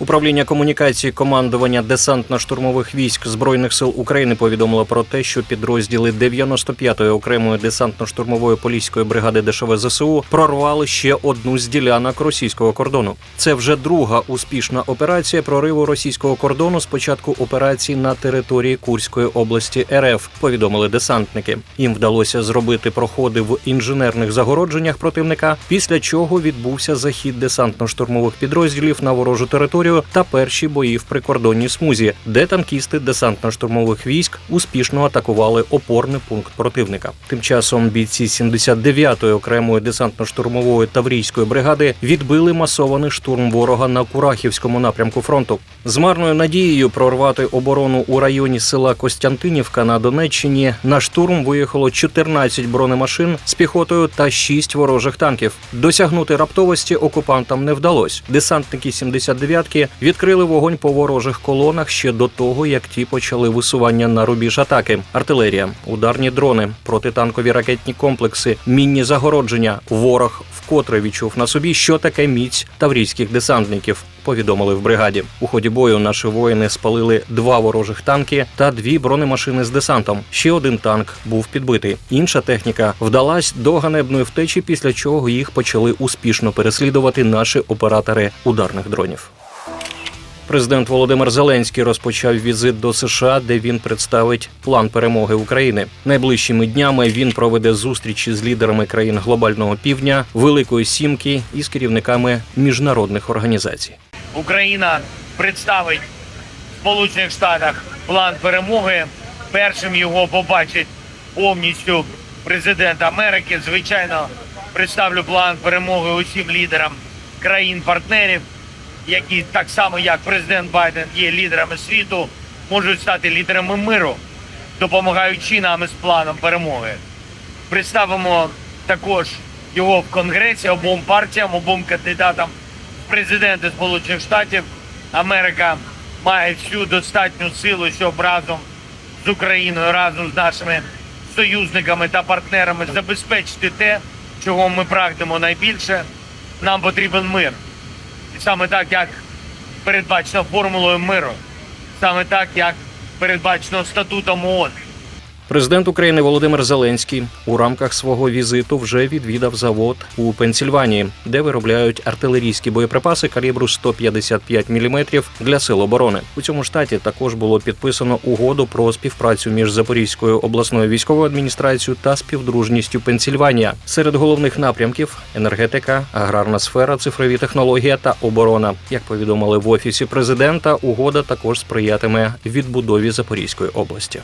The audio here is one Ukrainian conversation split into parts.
Управління комунікації командування десантно-штурмових військ збройних сил України повідомило про те, що підрозділи 95-ї окремої десантно-штурмової поліської бригади ДШВ ЗСУ прорвали ще одну з ділянок російського кордону. Це вже друга успішна операція прориву російського кордону з початку операції на території Курської області РФ. Повідомили десантники. Їм вдалося зробити проходи в інженерних загородженнях противника, після чого відбувся захід десантно-штурмових підрозділів на ворожу територію та перші бої в прикордонній смузі, де танкісти десантно-штурмових військ успішно атакували опорний пункт противника. Тим часом бійці 79-ї окремої десантно-штурмової таврійської бригади відбили масований штурм ворога на Курахівському напрямку фронту. З марною надією прорвати оборону у районі села Костянтинівка на Донеччині на штурм виїхало 14 бронемашин з піхотою та 6 ворожих танків. Досягнути раптовості окупантам не вдалося. Десантники 79-ки відкрили вогонь по ворожих колонах ще до того, як ті почали висування на рубіж атаки. Артилерія, ударні дрони, протитанкові ракетні комплекси, мінні загородження. Ворог вкотре відчув на собі, що таке міць таврійських десантників. Повідомили в бригаді. У ході бою наші воїни спалили два ворожих танки та дві бронемашини з десантом. Ще один танк був підбитий. Інша техніка вдалась до ганебної втечі, після чого їх почали успішно переслідувати наші оператори ударних дронів. Президент Володимир Зеленський розпочав візит до США, де він представить план перемоги України. Найближчими днями він проведе зустрічі з лідерами країн глобального півдня, Великої Сімки і з керівниками міжнародних організацій. Україна представить в Сполучених Штатах план перемоги. Першим його побачить повністю президент Америки. Звичайно, представлю план перемоги усім лідерам країн-партнерів, які так само як президент Байден є лідерами світу, можуть стати лідерами миру, допомагаючи нам із планом перемоги. Представимо також його в Конгресі обом партіям, обом кандидатам в президенти Сполучених Штатів. Америка має всю достатню силу, щоб разом з Україною, разом з нашими союзниками та партнерами забезпечити те, чого ми прагнемо найбільше. Нам потрібен мир. Саме так, як передбачено формулою миру, саме так, як передбачено статутом ООН. Президент України Володимир Зеленський у рамках свого візиту вже відвідав завод у Пенсільванії, де виробляють артилерійські боєприпаси калібру 155 мм для сил оборони. У цьому штаті також було підписано угоду про співпрацю між Запорізькою обласною військовою адміністрацією та співдружністю Пенсільванія. Серед головних напрямків енергетика, аграрна сфера, цифрові технології та оборона. Як повідомили в офісі президента, угода також сприятиме відбудові Запорізької області.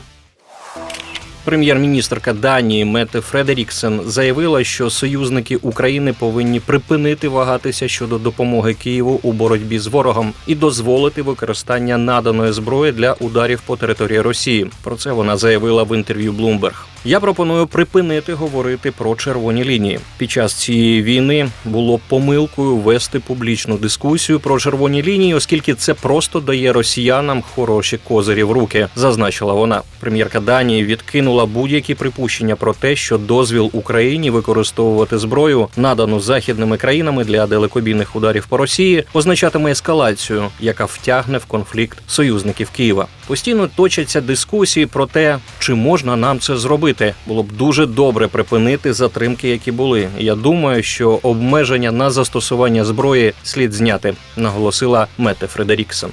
Прем'єр-міністрка Данії Мете Фредеріксен заявила, що союзники України повинні припинити вагатися щодо допомоги Києву у боротьбі з ворогом і дозволити використання наданої зброї для ударів по території Росії. Про це вона заявила в інтерв'ю Bloomberg. Я пропоную припинити говорити про червоні лінії. Під час цієї війни було помилкою вести публічну дискусію про червоні лінії, оскільки це просто дає росіянам хороші козирі в руки, зазначила вона. Прем'єрка Данії відкинула будь-які припущення про те, що дозвіл Україні використовувати зброю, надану західними країнами для далекобійних ударів по Росії, означатиме ескалацію, яка втягне в конфлікт союзників Києва. Постійно точаться дискусії про те, чи можна нам це зробити. Було б дуже добре припинити затримки, які були. Я думаю, що обмеження на застосування зброї слід зняти, наголосила Мете Фредеріксон.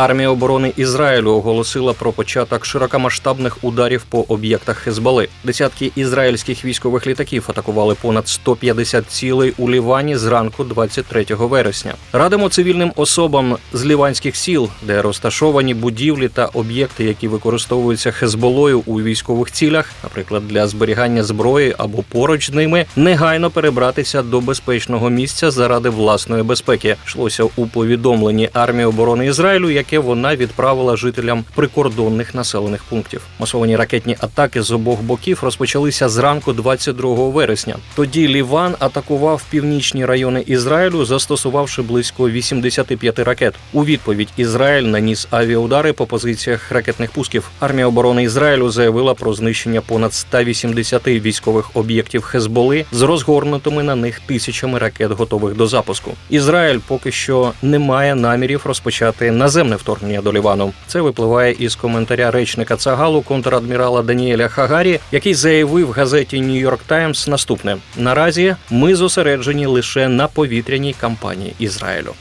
Армія оборони Ізраїлю оголосила про початок широкомасштабних ударів по об'єктах Хезбали. Десятки ізраїльських військових літаків атакували понад 150 цілей у Лівані зранку 23 вересня. Радимо цивільним особам з ліванських сіл, де розташовані будівлі та об'єкти, які використовуються Хезболою у військових цілях, наприклад, для зберігання зброї або поруч з ними, негайно перебратися до безпечного місця заради власної безпеки. Йшлося у повідомленні армії оборони Ізраїлю, яке яке вона відправила жителям прикордонних населених пунктів. Масовані ракетні атаки з обох боків розпочалися зранку 22 вересня. Тоді Ліван атакував північні райони Ізраїлю, застосувавши близько 85 ракет. У відповідь Ізраїль наніс авіаудари по позиціях ракетних пусків. Армія оборони Ізраїлю заявила про знищення понад 180 військових об'єктів Хезболи з розгорнутими на них тисячами ракет, готових до запуску. Ізраїль поки що не має намірів розпочати наземне вторгнення до Лівану. Це випливає із коментаря речника Цагалу контрадмірала Даніеля Хагарі, який заявив газеті Нью-Йорк Таймс наступне: наразі ми зосереджені лише на повітряній кампанії Ізраїлю.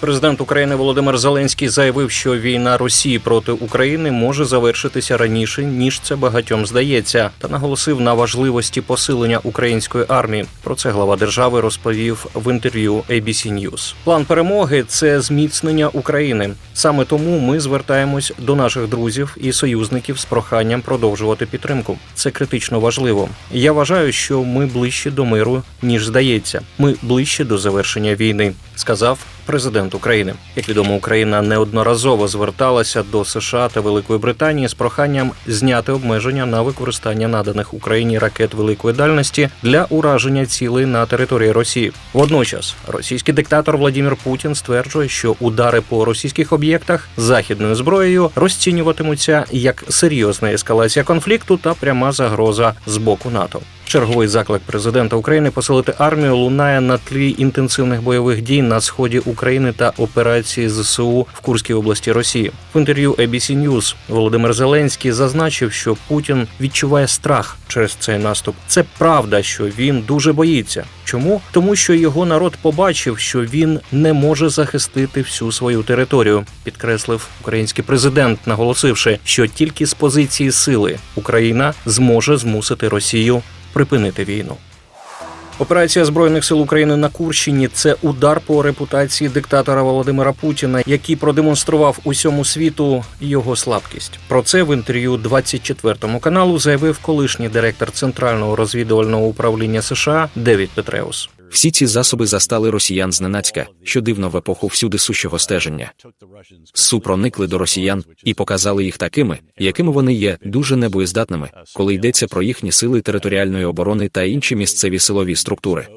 Президент України Володимир Зеленський заявив, що війна Росії проти України може завершитися раніше ніж це багатьом здається, та наголосив на важливості посилення української армії. Про це глава держави розповів в інтерв'ю ABC News. План перемоги це зміцнення України. Саме тому ми звертаємось до наших друзів і союзників з проханням продовжувати підтримку. Це критично важливо. Я вважаю, що ми ближче до миру ніж здається. Ми ближче до завершення війни, сказав президент України. Як відомо, Україна неодноразово зверталася до США та Великої Британії з проханням зняти обмеження на використання наданих Україні ракет великої дальності для ураження цілей на території Росії. Водночас російський диктатор Владимир Путін стверджує, що удари по російських об'єктах західною зброєю розцінюватимуться як серйозна ескалація конфлікту та пряма загроза з боку НАТО. Черговий заклик президента України посилити армію лунає на тлі інтенсивних бойових дій на сході України та операції ЗСУ в Курській області Росії. В інтерв'ю ABC News Володимир Зеленський зазначив, що Путін відчуває страх через цей наступ. Це правда, що він дуже боїться. Чому? Тому що його народ побачив, що він не може захистити всю свою територію, підкреслив український президент, наголосивши, що тільки з позиції сили Україна зможе змусити Росію припинити війну. Операція збройних сил України на Курщині це удар по репутації диктатора Володимира Путіна, який продемонстрував усьому світу його слабкість. Про це в інтерв'ю 24 каналу заявив колишній директор центрального розвідувального управління США Девід Петреус. Всі ці засоби застали росіян зненацька, що дивно в епоху всюди сущого стеження. СУ проникли до росіян і показали їх такими, якими вони є, дуже небоєздатними, коли йдеться про їхні сили територіальної оборони та інші місцеві силові структури.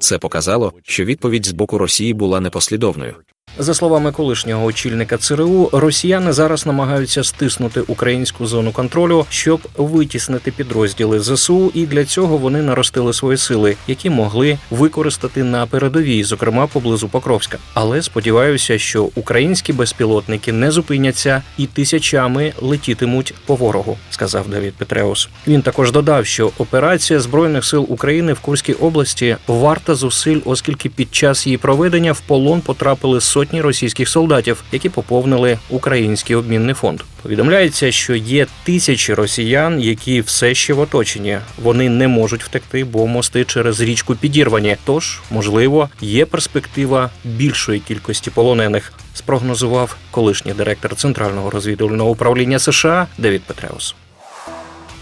Це показало, що відповідь з боку Росії була непослідовною. За словами колишнього очільника ЦРУ, росіяни зараз намагаються стиснути українську зону контролю, щоб витіснити підрозділи ЗСУ, і для цього вони наростили свої сили, які могли використати на передовій, зокрема поблизу Покровська. Але сподіваюся, що українські безпілотники не зупиняться і тисячами летітимуть по ворогу, сказав Давід Петреус. Він також додав, що операція збройних сил України в Курській області варта зусиль, оскільки під час її проведення в полон потрапили сотні російських солдатів, які поповнили український обмінний фонд. Повідомляється, що є тисячі росіян, які все ще в оточенні. Вони не можуть втекти, бо мости через річку підірвані. Тож, можливо, є перспектива більшої кількості полонених. Спрогнозував колишній директор центрального розвідувального управління США Девід Петреус.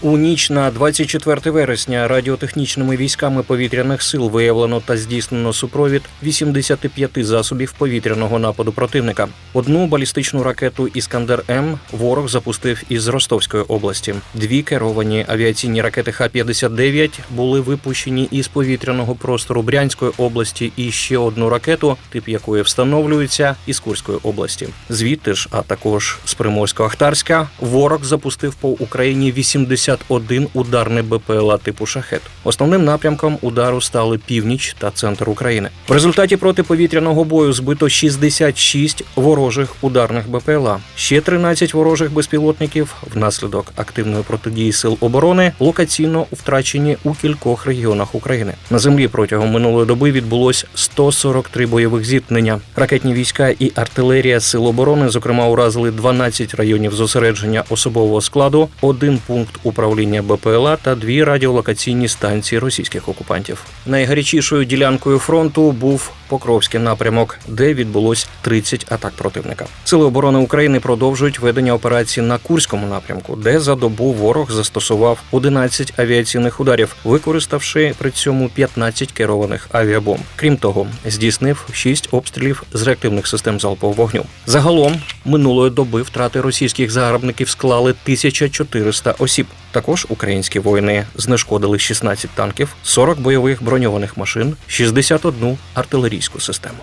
У ніч на 24 вересня радіотехнічними військами повітряних сил виявлено та здійснено супровід 85 засобів повітряного нападу противника. Одну балістичну ракету Іскандер М ворог запустив із Ростовської області. Дві керовані авіаційні ракети Х-59 були випущені із повітряного простору Брянської області, і ще одну ракету, тип якої встановлюється із Курської області. Звідти ж, а також з Приморсько-Ахтарська, ворог запустив по Україні 80 51 ударний БПЛА типу шахет. Основним напрямком удару стали північ та центр України. В результаті протиповітряного бою збито 66 ворожих ударних БПЛА. Ще 13 ворожих безпілотників внаслідок активної протидії сил оборони локаційно втрачені у кількох регіонах України. На землі протягом минулої доби відбулось 143 бойових зіткнення. Ракетні війська і артилерія сил оборони, зокрема, уразили 12 районів зосередження особового складу, один пункт управління БПЛА та дві радіолокаційні станції російських окупантів. Найгарячішою ділянкою фронту був Покровський напрямок, де відбулось 30 атак противника. Сили оборони України продовжують ведення операції на Курському напрямку, де за добу ворог застосував 11 авіаційних ударів, використавши при цьому 15 керованих авіабомб. Крім того, здійснив 6 обстрілів з реактивних систем залпового вогню. Загалом минулої доби втрати російських загарбників склали 1400 осіб. Також українські воїни знешкодили 16 танків, 40 бойових броньованих машин, 61 артилерійську систему.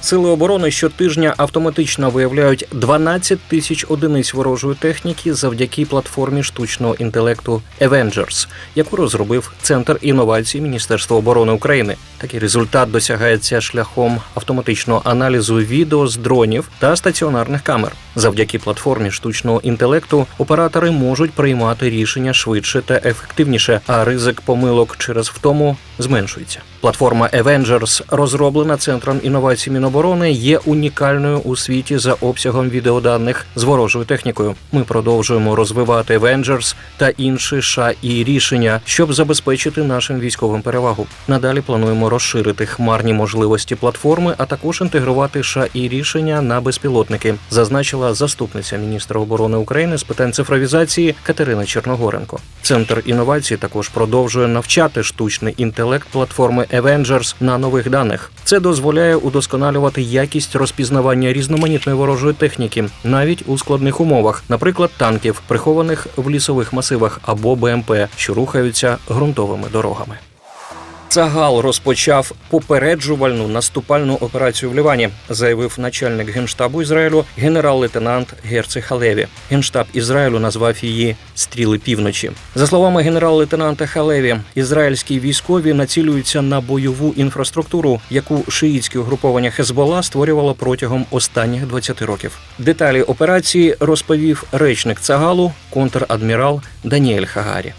Сили оборони щотижня автоматично виявляють 12 тисяч одиниць ворожої техніки завдяки платформі штучного інтелекту Avengers, яку розробив Центр інновацій Міністерства оборони України. Такий результат досягається шляхом автоматичного аналізу відео з дронів та стаціонарних камер. Завдяки платформі штучного інтелекту оператори можуть приймати рішення швидше та ефективніше, а ризик помилок через втому зменшується. Платформа Avengers, розроблена центром інновацій Міноборони, є унікальною у світі за обсягом відеоданих з ворожою технікою. Ми продовжуємо розвивати Avengers та інші ша і рішення, щоб забезпечити нашим військовим перевагу. Надалі плануємо розширити хмарні можливості платформи, а також інтегрувати ша і рішення на безпілотники, зазначила заступниця міністра оборони України з питань цифровізації Катерина Черногоренко. Центр інновацій також продовжує навчати штучний інтелект платформи Avengers на нових даних. Це дозволяє удосконалювати якість розпізнавання різноманітної ворожої техніки навіть у складних умовах, наприклад, танків, прихованих в лісових масивах або БМП, що рухаються ґрунтовими дорогами. Цагал розпочав попереджувальну наступальну операцію в Лівані, заявив начальник генштабу Ізраїлю генерал-лейтенант Герци Халеві. Генштаб Ізраїлю назвав її стріли півночі. За словами генерал-лейтенанта Халеві, ізраїльські військові націлюються на бойову інфраструктуру, яку шиїцьке угруповання Хезбола створювало протягом останніх 20 років. Деталі операції розповів речник Цагалу, контр-адмірал Даніель Хагарі.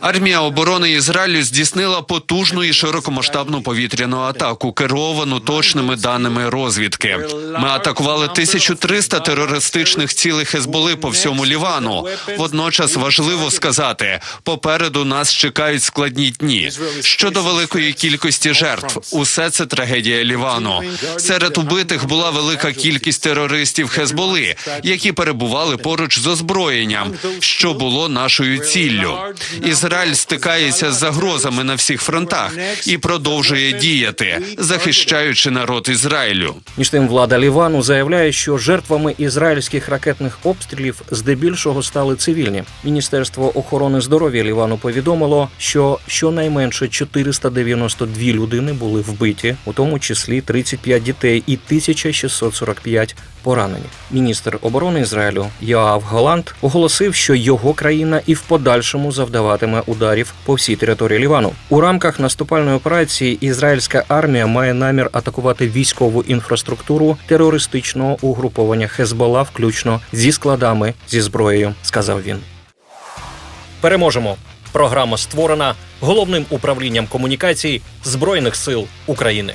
Армія оборони Ізраїлю здійснила потужну і широкомасштабну повітряну атаку, керовану точними даними розвідки. Ми атакували 1300 терористичних цілей Хезболи по всьому Лівану. Водночас важливо сказати, попереду нас чекають складні дні. Щодо великої кількості жертв, усе це трагедія Лівану. Серед убитих була велика кількість терористів Хезболи, які перебували поруч з озброєнням, що було нашою ціллю. Ізраїль стикається з загрозами на всіх фронтах і продовжує діяти, захищаючи народ Ізраїлю. Між тим, влада Лівану заявляє, що жертвами ізраїльських ракетних обстрілів здебільшого стали цивільні. Міністерство охорони здоров'я Лівану повідомило, що щонайменше 492 людини були вбиті, у тому числі 35 дітей і 1645 поранені. Міністр оборони Ізраїлю Йоав Голланд оголосив, що його країна і в подальшому завдаватиме ударів по всій території Лівану. У рамках наступальної операції ізраїльська армія має намір атакувати військову інфраструктуру терористичного угруповання Хезбола, включно зі складами зі зброєю, сказав він. Переможемо. Програма створена головним управлінням комунікацій Збройних сил України.